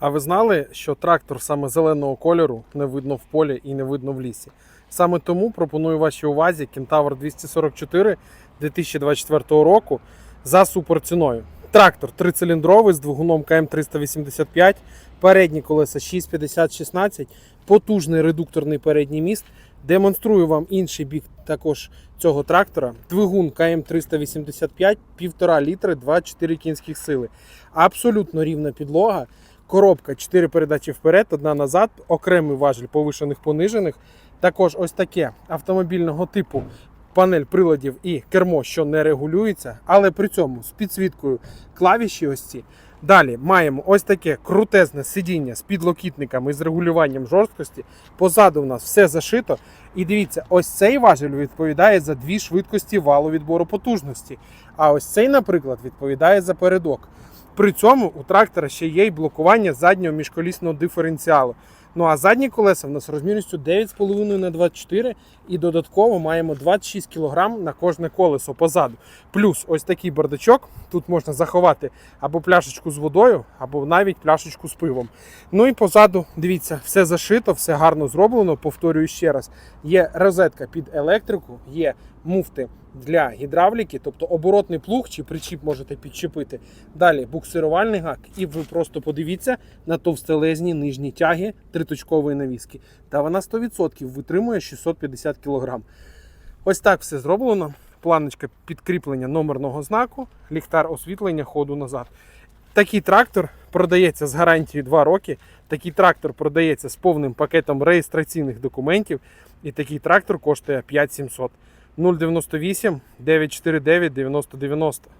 А ви знали, що трактор саме зеленого кольору не видно в полі і не видно в лісі? Саме тому пропоную вашій увазі Кентавр 244 2024 року за суперціною. Трактор трициліндровий з двигуном КМ385, передні колеса 650-16, потужний редукторний передній міст. Демонструю вам інший бік також цього трактора. Двигун КМ385, 1,5 літри, 2,4 кінських сили. Абсолютно рівна підлога. Коробка 4 передачі вперед, одна назад, окремий важіль повишених понижених. Також ось таке автомобільного типу панель приладів і кермо, що не регулюється, але при цьому з підсвіткою клавіші ось ці. Далі маємо ось таке крутезне сидіння з підлокітниками і з регулюванням жорсткості. Позаду у нас все зашито. І дивіться, ось цей важіль відповідає за дві швидкості валу відбору потужності. А ось цей, наприклад, відповідає за передок. При цьому у трактора ще є й блокування заднього міжколісного диференціалу. Ну а задні колеса в нас розмірністю 9,5 на 24 і додатково маємо 26 кг на кожне колесо позаду. Плюс ось такий бардачок. Тут можна заховати або пляшечку з водою, або навіть пляшечку з пивом. Ну і позаду, дивіться, все зашито, все гарно зроблено. Повторюю ще раз: є розетка під електрику, є муфти для гідравліки, тобто оборотний плуг чи причіп можете підчепити. Далі буксирувальний гак, і ви просто подивіться на товстелезні нижні тяги триточкової навіски. Та вона 100% витримує 650 кг. Ось так все зроблено. Планочка підкріплення номерного знаку, ліхтар освітлення ходу назад. Такий трактор продається з гарантією 2 роки. Такий трактор продається з повним пакетом реєстраційних документів. І такий трактор коштує 5700. 098 949 9090.